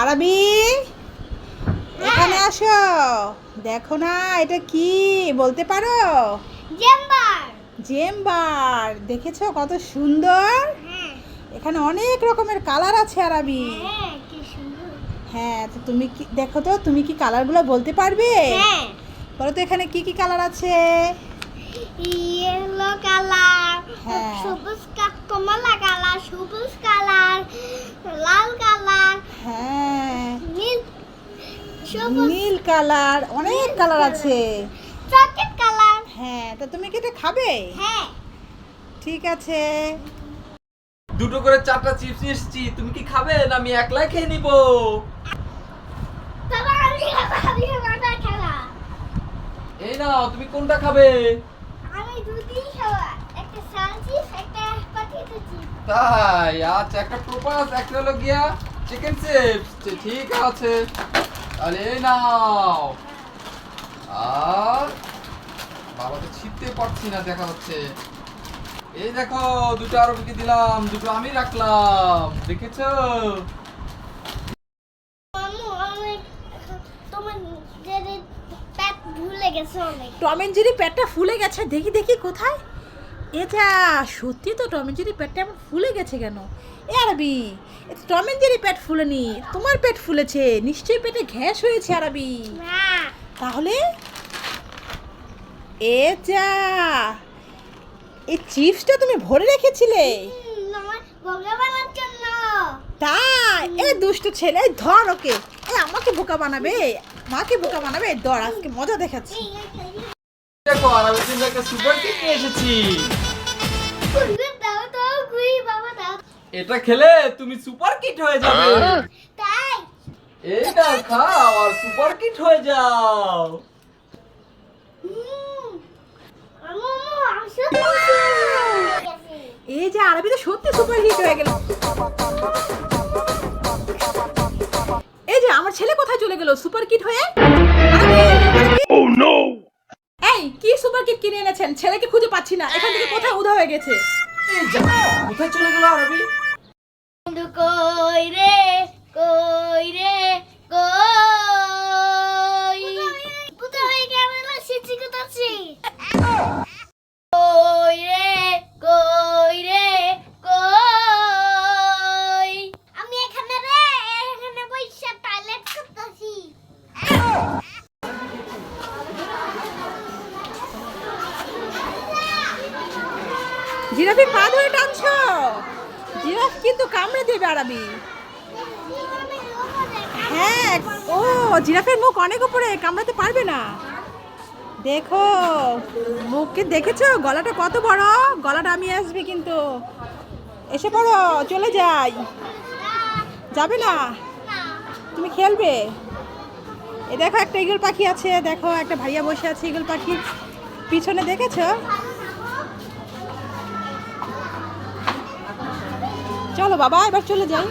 আরবি এখানে আসো। দেখো না এটা কি বলতে পারো? জেম্বার জেম্বার দেখেছ কত সুন্দর? হ্যাঁ। এখানে অনেক রকমের কালার আছে আরবি। হ্যাঁ হ্যাঁ তো তুমি কি দেখো তো তুমি কি কালারগুলো বলতে পারবে? হ্যাঁ। বলো তো এখানে কি কি কালার আছে? ইয়েলো কালার হ্যাঁ। সবুজ কমলা কালার সবুজ কালার লাল কালার হ্যাঁ নীল সবুজ নীল কালার অনেক কালার আছে। Chocolate colour. হ্যাঁ তো তুমি কি এটা খাবে? হ্যাঁ। ঠিক আছে। দুটো করে চারটা চিপস নিয়ে এসেছি তুমি কি খাবে না আমি একলাই খেয়ে নিব? বাবা আমি খাব, আমি খাব, এই নাও তুমি কোনটা খাবে? আমি দুটি খাব একটা একটা পটেটো চিপস। তাই আচ্ছা একটা প্রোপাস একটা হলো গিয়া চিকেন চিপস ঠিক আছে। এই নাও। আর বাবা তো ছিটতে পারছি না দেখা হচ্ছে। এই দেখো দুটো আরও বিকে দিলাম দুটো আমি রাখলাম দেখেছ? টম এন্ড জেরি পেটটা ফুলে গেছে দেখি দেখি কোথায়? এটা সত্যি তো টম এন্ড জেরি পেটটা এমন ফুলে গেছে কেন? এ আরবি এ তো টম এন্ড জেরি পেট ফুলেনি তোমার পেট ফুলেছে নিশ্চয়ই পেটে গ্যাস হয়েছে আরবি। তাহলে? এ যা এই চিপসটা তুমি ভরে রেখেছিলে? তাই এ দুষ্ট ছেলে ধর ওকে। এ আমাকে বোকা বানাবে মাকে বোকা বানাবে ধর আজকে মজা দেখাচ্ছি। দেখো আর আমি কিন্তু একটা সুপার কেক নিয়ে এটা খেলে তুমি সুপার কিট হয়ে যাবে। এইটা খাও আর সুপার কিট হয়ে যাও। এই যে আরবি তো সত্যি সুপার হিট হয়ে গেল। এই যে আমার ছেলে কোথায় চলে গেল? সুপার কিট হয়ে? কিনে এনেছেন? ছেলেকে খুঁজে পাচ্ছি না। এখান থেকে কোথায় উধা হয়ে গেছে? কোথায় চলে গেল আরবি? কই রে? কই রে? জিরাফি পা ধরে টানছো? জিরাফ কিন্তু কামড়ে দেবে আরবি। হ্যাঁ ও, জিরাফের মুখ অনেক উপরে, কামড়াতে পারবে না। দেখো, মুখকে দেখেছ? গলাটা কত বড়? গলাটা আমি আসবে কিন্তু। এসে পড়ো, চলে যাই। যাবে না? তুমি খেলবে? এ দেখো একটা ইগল পাখি আছে, দেখো একটা ভাইয়া বসে আছে ইগল পাখি পিছনে, দেখেছ? চলো বাবা এবার চলে যাই।